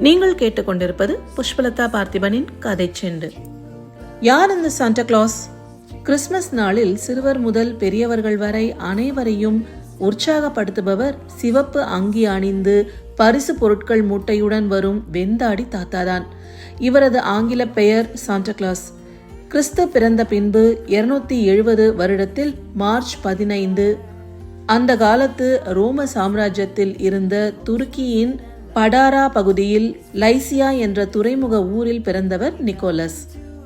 நீங்கள் கேட்டுக்கொண்டிருப்பது புஷ்பலதா பார்த்திபனின் கதை செண்டு. யார் இந்த சாண்டா கிளாஸ்? கிறிஸ்மஸ் நாளில் சிறுவர் முதல் பெரியவர்கள் வரை அனைவரையும் உற்சாகப்படுத்துபவர் சிவப்பு அங்கி அணிந்து பரிசு பொருட்கள் மூட்டையுடன் வரும் வெந்தாடி தாத்தாதான். இவரது ஆங்கில பெயர் சாண்டா கிளாஸ். கிறிஸ்து பிறந்த பின்பு இருநூத்தி எழுபது வருடத்தில் மார்ச் பதினைந்து. அந்த காலத்து ரோம சாம்ராஜ்யத்தில் இருந்த துருக்கியின் படாரா பகுதியில் லைசியா என்ற துறைமுக ஊரில் பிறந்தவர் நிக்கோலஸ்.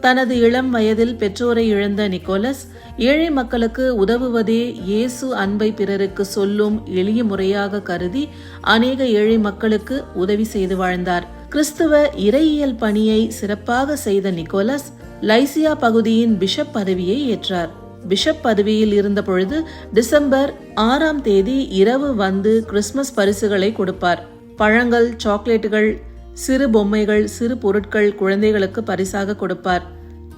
தனது இளம் வயதில் பெற்றோரை இழந்த நிக்கோலஸ் ஏழை மக்களுக்கு உதவுவதே இயேசு அன்பை பிறருக்கு சொல்லும் எளிய முறையாக கருதி அநேக ஏழை மக்களுக்கு உதவி செய்து வாழ்ந்தார். கிறிஸ்துவ இறையியல் பணியை சிறப்பாக செய்த நிக்கோலஸ் லைசியா பகுதியின் பிஷப் பதவியை ஏற்றார். பிஷப் பதவியில் இருந்த பொழுது டிசம்பர் ஆறாம் தேதி இரவு வந்து கிறிஸ்துமஸ் பரிசுகளை கொடுப்பார். பழங்கள் சாக்லேட்டுகள் சிறு பொம்மைகள் சிறு பொருட்கள் குழந்தைகளுக்கு பரிசாக கொடுப்பார்.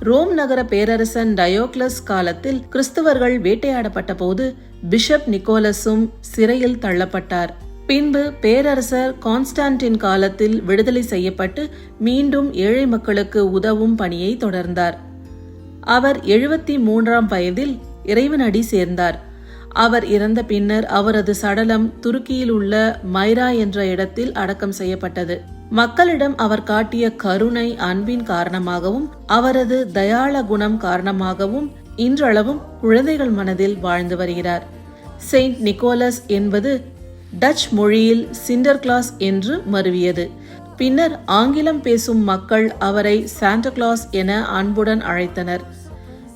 ரோம் நகர பேரரசன் டயோக்லஸ் காலத்தில் கிறிஸ்தவர்கள் வேட்டையாடப்பட்ட போது பிஷப் நிக்கோலஸும் சிறையில் தள்ளப்பட்டார். பின்பு பேரரசர் கான்ஸ்டான்டின் காலத்தில் விடுதலை செய்யப்பட்டு மீண்டும் ஏழை மக்களுக்கு உதவும் பணியை தொடர்ந்தார். அவர் எழுபத்தி மூன்றாம் வயதில் இறைவனடி சேர்ந்தார். அவர் இறந்த பின்னர் அவரது சடலம் துருக்கியில் உள்ள மைரா என்ற இடத்தில் அடக்கம் செய்யப்பட்டது. மக்களிடம் அவர் காட்டிய கருணை அன்பின் காரணமாகவும் அவரது தயாள குணம் காரணமாகவும் இன்றளவும் குழந்தைகள் மனதில் வாழ்ந்து வருகிறார். செயின்ட் நிக்கோலஸ் என்பது டச் மொழியில் சிண்டர் கிளாஸ் என்று மருவியது. பின்னர் ஆங்கிலம் பேசும் மக்கள் அவரை சாண்டா கிளாஸ் என அன்புடன் அழைத்தனர்.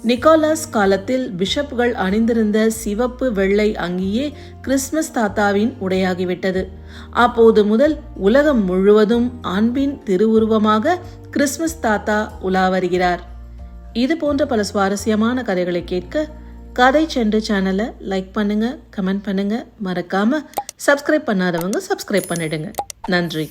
நிக்கோலஸ் காலத்தில் பிஷப்புகள் அணிந்திருந்த சிவப்பு வெள்ளை அங்கியே கிறிஸ்மஸ் தாத்தாவின் உடையாகிவிட்டது. அப்போது முதல் உலகம் முழுவதும் அன்பின் திருவுருவமாக கிறிஸ்மஸ் தாத்தா உலா வருகிறார் இது போன்ற பல சுவாரஸ்யமான கதைகளை கேட்க கதை சென்று சேனலை லைக் பண்ணுங்க கமெண்ட் பண்ணுங்க. மறக்காம சப்ஸ்கிரைப் பண்ணாதவங்க சப்ஸ்கிரைப் பண்ணிடுங்க. நன்றி.